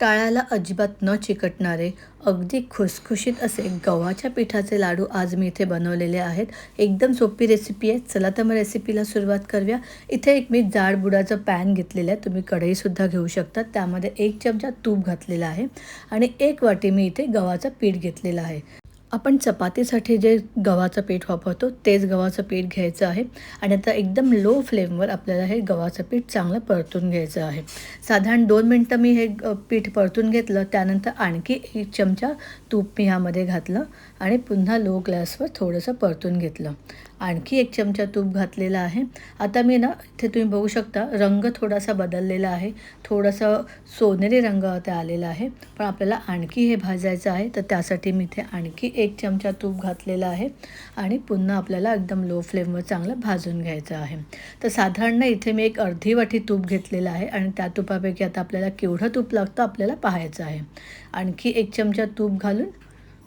टाळाला अजिबात न चिकटणारे अगदी खुसखुशीत असे गव्हाच्या पिठाचे लाडू आज मी इथे बनवलेले आहेत. एकदम सोपी रेसिपी आहे. चला तर मग रेसिपीला सुरुवात करूया. इथे एक मी जाड बुडाचं पॅन घेतलेलं आहे. तुम्ही कढईसुद्धा घेऊ शकता. त्यामध्ये एक चमचा तूप घातलेला आहे. आणि एक वाटी मी इथे गव्हाचं पीठ घेतलेलं आहे. आपण चपातीसाठी जे गव्हाचं पीठ वापरतो तेच गव्हाचं पीठ घ्यायचं आहे. आणि आता एकदम लो फ्लेमवर आपल्याला हे गव्हाचं पीठ चांगलं परतून घ्यायचं आहे. साधारण दोन मिनटं मी हे पीठ परतून घेतलं. त्यानंतर आणखी एक चमचा तूप मी ह्यामध्ये घातलं आणि पुन्हा लो ग्लासवर थोडंसं परतून घेतलं. आणखी एक चमचा तूप घातलेला आहे. आता मी ना इथे तुम्ही बघू शकता रंग थोडासा बदललेला आहे. थोडासा सोनेरी रंग ते आलेला आहे. पण आपल्याला आणखी हे भाजायचं आहे तर त्यासाठी मी इथे आणखी एक चमचा तूप घातलेला आहे. आणि पुन्हा आपल्याला एकदम लो फ्लेमवर चांगलं भाजून घ्यायचं आहे. तर साधारण इथे मी एक अर्धी वाटी तूप घेतलेलं आहे आणि त्या तुपापैकी आता आपल्याला केवढं तूप लागतं आपल्याला पाहायचं आहे. आणखी एक चमचा तूप घालून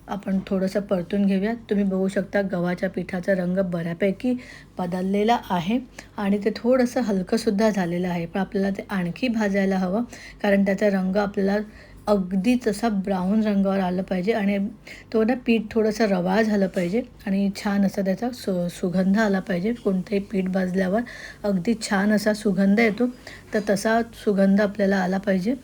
आपण थोडंसं परतून घेऊया तुम्ही बघू शकता गव्हाच्या पिठाचा रंग बऱ्यापैकी बदललेला आहे आणि ते थोडंसं हलकंसुद्धा झालेलं आहे. पण आपल्याला ते आणखी भाजायला हवं कारण त्याचा रंग आपल्याला अगदी तसा ब्राऊन रंगावर आलं पाहिजे आणि तो ना पीठ थोडंसं रवाळ झालं पाहिजे आणि छान असा त्याचा सु सुगंध आला पाहिजे. कोणतंही पीठ भाजल्यावर अगदी छान असा सुगंध येतो. तर तसा सुगंध आपल्याला आला पाहिजे.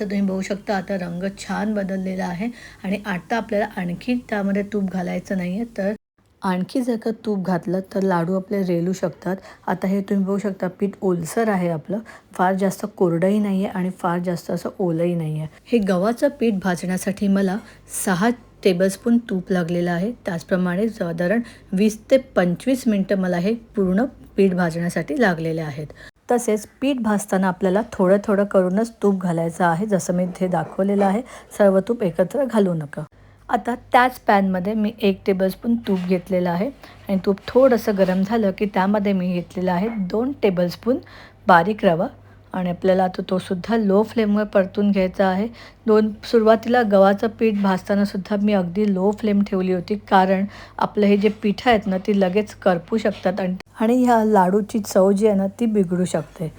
तर तुम्ही बघू शकता आता रंग छान बदललेला आहे आणि आता आपल्याला आणखी त्यामध्ये तूप घालायचं नाही आहे तर आणखी जर का तूप घातलं तर लाडू आपले रेलू शकतात. आता हे तुम्ही बघू शकता पीठ ओलसर आहे आपलं. फार जास्त कोरडंही नाही आहे आणि फार जास्त असं ओलंही नाही आहे हे गव्हाचं पीठ भाजण्यासाठी मला सहा टेबलस्पून तूप लागलेलं आहे. त्याचप्रमाणे साधारण वीस ते पंचवीस मिनटं मला हे पूर्ण पीठ भाजण्यासाठी लागलेले आहेत. तसेच पीठ भाजताना आपल्याला थोडं थोडं करूनच तूप घालायचं आहे जसं मी इथे दाखवलेलं आहे. सर्व तूप एकत्र घालू नका. आता त्याच पॅनमध्ये मी एक टेबलस्पून तूप घेतलेलं आहे. आणि तूप थोडंसं गरम झालं की त्यामध्ये मी घेतलेलं आहे दोन टेबलस्पून बारीक रवा. आणि आपल्याला आता तो सुद्धा लो फ्लेमवर परतून घ्यायचा आहे. दोन सुरुवातीला गव्हाचं पीठ भाजतानासुद्धा मी अगदी लो फ्लेम ठेवली होती. कारण आपलं हे जे पिठं आहेत ना ती लगेच करपू शकतात. आणि आणि ह्या लाडूची चव जी आहे ना ती बिघडू शकते.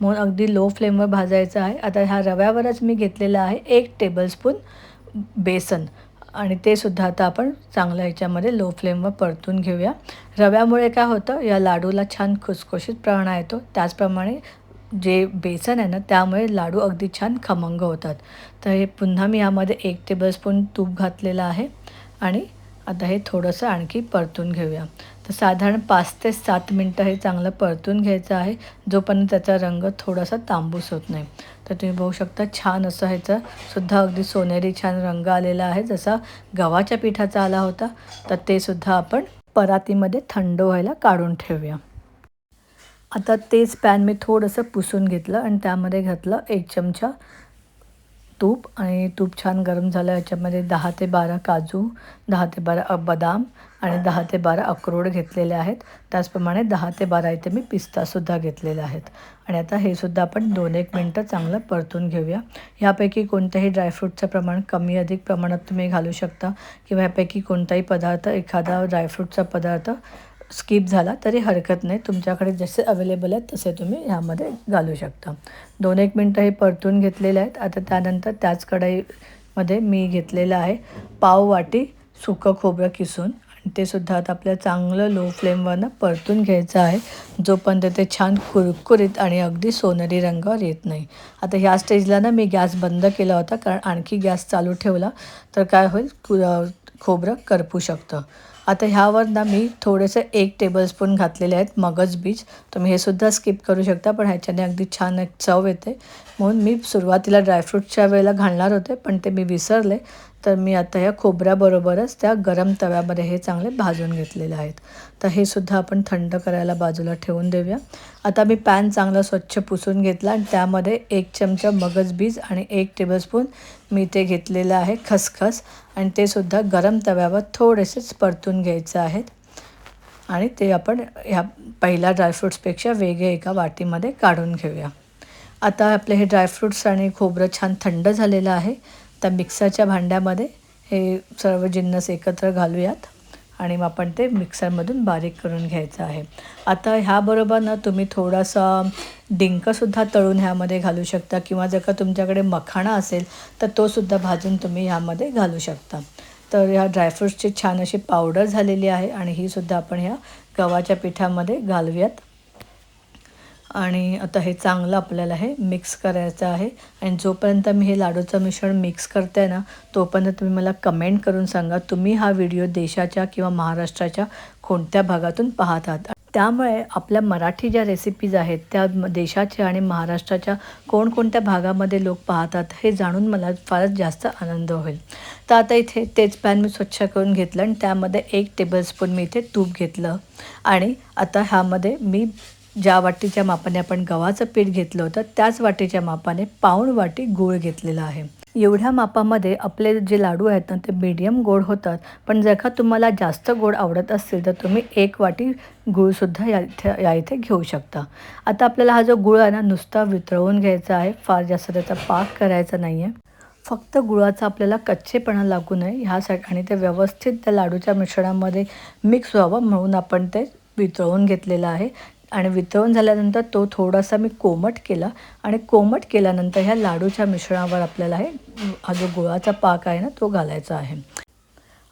म्हणून अगदी लो फ्लेमवर भाजायचं आहे. आता ह्या रव्यावरच मी घेतलेलं आहे एक टेबलस्पून बेसन. आणि ते सुद्धा आता आपण चांगल्या ह्याच्यामध्ये लो फ्लेमवर परतून घेऊया. रव्यामुळे काय होतं या लाडूला छान खुसखुशीत प्रमाणा येतो. त्याचप्रमाणे जे बेसन आहे ना त्यामुळे लाडू अगदी छान खमंग होतात. तर हे पुन्हा मी यामध्ये एक टेबलस्पून तूप घातलेलं आहे. आणि आता हे थोडंसं आणखी परतून घेऊया. तर साधारण पाच ते सात मिनटं हे चांगलं परतून घ्यायचं आहे जोपर्यंत त्याचा रंग थोडासा तांबूस होत नाही. तर तुम्ही बघू शकता छान असं ह्याचं सुद्धा अगदी सोनेरी छान रंग आलेला आहे जसा गव्हाच्या पिठाचा आला होता तर ते सुद्धा आपण परातीमध्ये थंड व्हायला काढून ठेवूया. आता तेच पॅन मी थोडंसं पुसून घेतलं आणि त्यामध्ये घातलं एक चमचा तूप आणि तूप छान गरम झालं. याच्यामध्ये दहा ते बारा काजू दहा ते बारा बदाम आणि दहा ते बारा अक्रोड घेतलेले आहेत. त्याचप्रमाणे दहा ते बारा इथे मी पिस्तासुद्धा घेतलेले आहेत. आणि आता हे सुद्धा आपण दोन एक मिनटं चांगलं परतून घेऊया. ह्यापैकी कोणत्याही ड्रायफ्रूटचं प्रमाण कमी अधिक प्रमाणात तुम्ही घालू शकता किंवा ह्यापैकी कोणताही पदार्थ एखादा ड्रायफ्रूटचा पदार्थ स्किप झाला तरी हरकत नाही. तुमच्याकडे जसे अवेलेबल आहेत तसे तुम्ही ह्यामध्ये घालू शकता. दोन एक मिनटं हे परतून घेतलेले आहेत. आता त्यानंतर त्याच कढईमध्ये मी घेतलेलं आहे पाव वाटी सुकं खोबरं किसून. आणि ते सुद्धा आता आपल्याला चांगलं लो फ्लेमवरनं परतून घ्यायचं आहे. जोपर्यंत ते छान कुरकुरीत आणि अगदी सोनेरी रंगावर येत नाही. आता ह्या स्टेजला ना मी गॅस बंद केला होता. कारण आणखी गॅस चालू ठेवला तर काय होईल? खोबरं करपू शकतं. आता ह्यावर ना मी थोडेसे एक टेबलस्पून घातलेले आहेत मगज बीज. तुम्ही हे सुद्धा स्किप करू शकता पण ह्याच्याने अगदी छान एक चव येते. म्हणून मी सुरुवातीला ड्रायफ्रूटच्या वेळेला घालणार होते पण ते मी विसरले. तर मी आता ह्या खोबऱ्याबरोबरच त्या गरम तव्यामध्ये हे चांगले भाजून घेतलेले आहेत. तर हे सुद्धा आपण थंड करायला बाजूला ठेवून देऊया. आता मी पॅन चांगला स्वच्छ पुसून घेतला आणि त्यामध्ये एक चमचा मगज बीज आणि एक टेबलस्पून मी ते घेतलेलं आहे खसखस. आणि ते सुद्धा गरम तव्यावर थोडेसेच परतून घ्यायचं आहेत. आणि ते आपण ह्या पहिल्या ड्रायफ्रूट्सपेक्षा वेगळे एका वाटीमध्ये काढून घेऊया. आता आपले हे ड्रायफ्रूट्स आणि खोबरं छान थंड झालेलं आहे. त्या मिक्सरच्या भांड्यामध्ये हे सर्व जिन्नस एकत्र घालूयात आणि मग आपण ते मिक्सरमधून बारीक करून घ्यायचं आहे. आता ह्याबरोबर ना तुम्ही थोडासा डिंकसुद्धा तळून ह्यामध्ये घालू शकता किंवा जर का तुमच्याकडे मखाणा असेल तर तोसुद्धा भाजून तुम्ही ह्यामध्ये घालू शकता. तर ह्या ड्रायफ्रूट्सची छान अशी पावडर झालेली आहे आणि ही सुद्धा आपण ह्या गव्हाच्या पिठामध्ये घालूयात. आणि आता हे चांगलं आपल्याला हे मिक्स करायचं आहे. आणि जोपर्यंत मी हे लाडूचं मिश्रण मिक्स करते आहे ना तोपर्यंत तुम्ही मला कमेंट करून सांगा तुम्ही हा व्हिडिओ देशाच्या किंवा महाराष्ट्राच्या कोणत्या भागातून पाहत आहात? त्यामुळे आपल्या मराठी ज्या रेसिपीज आहेत त्या देशाच्या आणि महाराष्ट्राच्या कोणकोणत्या भागामध्ये लोक पाहतात हे जाणून मला फारच जास्त आनंद होईल. तर आता इथे तेच पॅन मी स्वच्छ करून घेतलं आणि त्यामध्ये एक टेबलस्पून मी इथे तूप घेतलं. आणि आता ह्यामध्ये मी ज्या वाटीच्या मापाने आपण गव्हाचं पीठ घेतलं होतं त्याच वाटीच्या मापाने पाऊण वाटी गूळ घेतलेला आहे. एवढ्या मापामध्ये आपले जे लाडू आहेत ना ते मीडियम गोड होतात. पण जर का तुम्हाला जास्त गोड आवडत असतील तर तुम्ही एक वाटी गूळसुद्धा या इथे या इथे घेऊ शकता. आता आपल्याला हा जो गुळ आहे ना नुसता वितळवून घ्यायचा आहे. फार जास्त त्याचा पाक करायचा नाही आहे फक्त गुळाचा आपल्याला कच्चेपणा लागू नये. ह्यासाठी आणि ते व्यवस्थित त्या लाडूच्या मिश्रणामध्ये मिक्स व्हावं म्हणून आपण ते वितळवून घेतलेलं आहे. आणि वितळून झाल्यानंतर तो थोडासा मी कोमट केला आणि कोमट केल्यानंतर ह्या लाडूच्या मिश्रणावर आपल्याला हे हा जो गुळाचा पाक आहे ना तो घालायचा आहे.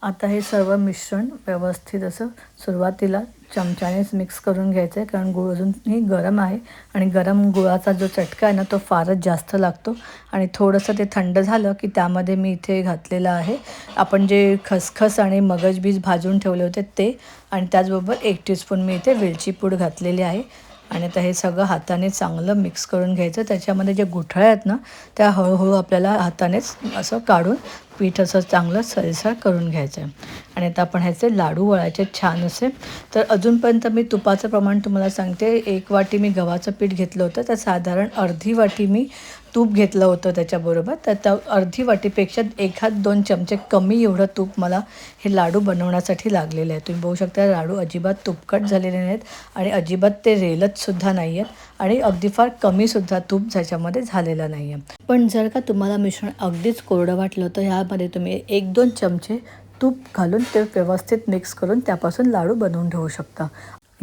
आता हे सर्व मिश्रण व्यवस्थित असं सुरुवातीला चमच्यानेच मिक्स करून घ्यायचं आहे कारण गुळ अजूनही गरम आहे आणि गरम गुळाचा जो चटका आहे ना तो फारच जास्त लागतो. आणि थोडंसं ते थंड झालं की त्यामध्ये मी इथे घातलेलं आहे. आपण जे खसखस आणि मगजबीज भाजून ठेवले होते ते आणि त्याचबरोबर एक टीस्पून मी इथे वेलची पूड घातलेली आहे. आणि आता हे सगळं हाताने चांगलं मिक्स करून घ्यायचं. त्याच्यामध्ये जे गुठळ्या आहेत ना त्या हळूहळू आपल्याला हातानेच असं काढून पीठ असं चांगलं सळसळ करून घ्यायचं आहे आणि आता आपण ह्याचे लाडू वळायचे छान असे. तर अजूनपर्यंत मी तुपाचं प्रमाण तुम्हाला सांगते. एक वाटी मी गव्हाचं पीठ घेतलं होतं. तर साधारण अर्धी वाटी मी तूप घेतलं होतं त्याच्याबरोबर. तर त्या अर्धी वाटीपेक्षा एखाद दोन चमचे कमी एवढं तूप मला हे लाडू बनवण्यासाठी लागलेले आहे. तुम्ही बघू शकता लाडू अजिबात तुपकट झालेले नाहीत. आणि अजिबात ते रेलतसुद्धा नाही आहेत आणि अगदी फार कमीसुद्धा तूप ज्याच्यामध्ये झालेलं नाही आहे पण जर का तुम्हाला मिश्रण अगदीच कोरडं वाटलं तर ह्यामध्ये तुम्ही एक दोन चमचे तूप घालून ते व्यवस्थित मिक्स करून त्यापासून लाडू बनवून ठेवू शकता.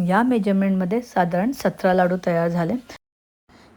या मेजरमेंटमध्ये साधारण सतरा लाडू तयार झाले.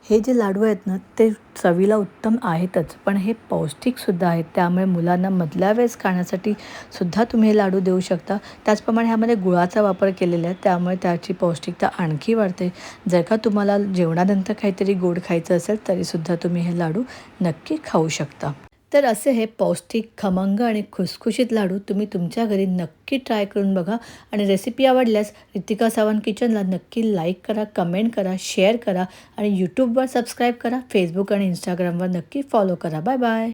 हे जे लाडू आहेत ना ते चवीला उत्तम आहेतच. पण हे पौष्टिकसुद्धा आहेत. त्यामुळे मुलांना मधल्या वेळेस खाण्यासाठी सुद्धा तुम्ही हे लाडू देऊ शकता. त्याचप्रमाणे ह्यामध्ये गुळाचा वापर केलेला आहे. त्यामुळे त्याची पौष्टिकता आणखी वाढते. जर का तुम्हाला जेवणानंतर काहीतरी गोड खायचं असेल तरीसुद्धा तुम्ही हे लाडू नक्की खाऊ शकता. तर असे हे पौष्टिक खमंग आणि खुसखुशीत लाडू तुम्ही तुमच्या घरी नक्की ट्राय करून बघा. आणि रेसिपी आवडल्यास रितिका सावंत किचनला नक्की लाईक करा कमेंट करा शेअर करा आणि यूट्यूबवर सबस्क्राईब करा फेसबुक आणि इंस्टाग्रामवर नक्की फॉलो करा. Bye bye